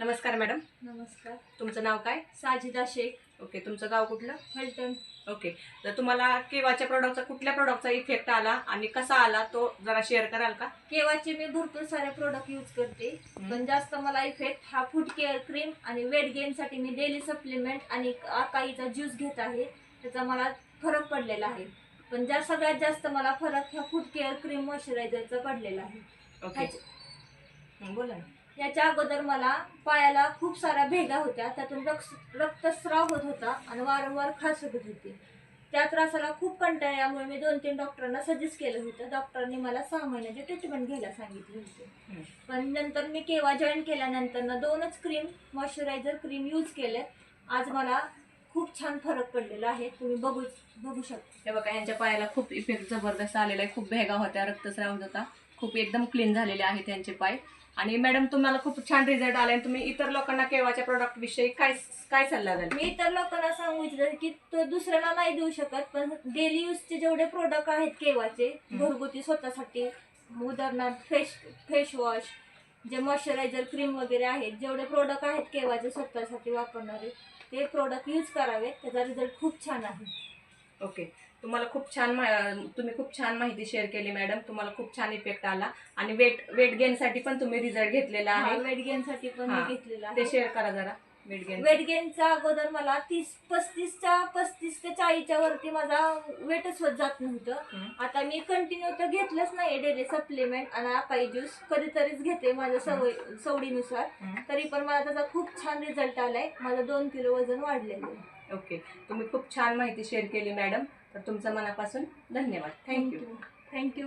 नमस्कार मॅडम. नमस्कार. तुमचं नाव काय? साजिदा शेख. ओके तुमचं गाव कुठलं? फलटण. ओके तर तुम्हाला केवाच्या प्रोडक्टचा कुठल्या प्रोडक्टचा इफेक्ट आला आणि कसा आला तो जरा शेअर कराल का? केवाचे मी भरपूर सारे प्रोडक्ट यूज करते. पण जास्त मला इफेक्ट हा फूड केअर क्रीम आणि वेट गेन साठी मी डेली सप्लिमेंट आणि आकाईचा ज्यूस घेत आहे. त्याचा मला फरक पडलेला आहे. पण ज्या सगळ्यात जास्त मला फरक ह्या फूड केअर क्रीम मॉइश्चरायझरचा पडलेला आहे. ओके. हं, बोला ना. याच्या अगोदर मला पायाला खूप साऱ्या भेगा होत्या. त्यातून रक्त रक्तस्राव होत होता आणि वारंवार खास होत होती. त्या त्रासाला खूप कंटाळल्यामुळे मी दोन तीन डॉक्टरांना सजेस्ट केलं होतं. डॉक्टरांनी मला सहा महिन्याची ट्रीटमेंट घ्यायला सांगितली होती. पण नंतर मी केव्हा जॉईन केल्यानंतर ना दोनच क्रीम मॉइश्चरायझर क्रीम यूज केले. आज मला खूप छान फरक पडलेला आहे. तुम्ही बघू बघू शकता. हे बघा यांच्या पायाला खूप इफेक्ट जबरदस्त आलेला आहे. खूप भेगा होत्या रक्तस्राव होत होता. खूप एकदम क्लीन झालेले आहेत त्यांचे पाय. आणि मॅडम तुम्हाला खूप छान रिझल्ट आले आणि तुम्ही इतर लोकांना केवाच्या प्रोडक्ट विषयी काय काय सल्ला द्याल? मी इतर लोकांना सांगू इच्छिते की तो दुसऱ्याला नाही देऊ शकत पण डेली यूजचे जेवढे प्रोडक्ट आहेत केवाचे हम्म. घरगुती स्वतःसाठी उदाहरणार्थ फेस फेस वॉश जे मॉइश्चरायझर क्रीम वगैरे आहेत जेवढे प्रोडक्ट आहेत केवाचे स्वतःसाठी वापरणारे ते प्रोडक्ट यूज करावे त्याचा रिझल्ट खूप छान आहे. ओके. तुम्हाला खूप छान तुम्ही खूप छान माहिती शेअर केली मॅडम तुम्हाला खूप छान इफेक्ट आला. आणि वेट वेट गेनसाठी पण तुम्ही रिझल्ट घेतलेला आहे. वेट गेन साठी पण घेतलेला ते शेअर करा जरा. वेट गेन वेट गेनच्या अगोदर मला तीस पस्तीसच्या पस्तीस ते चाळीसच्या वरती माझा वेटच होत जात नव्हतं. आता मी कंटिन्यू तर घेतलंच नाही डेली सप्लिमेंट आणि आकाई ज्यूस कधीतरीच घेते माझ्या सवय सवडीनुसार. तरी पण मला त्याचा खूप छान रिझल्ट आलाय. माझं दोन किलो वजन वाढलेलं आहे. ओके. तुम्ही खूप छान माहिती शेअर केली मॅडम तर तुमचं मनापासून धन्यवाद. Thank you thank you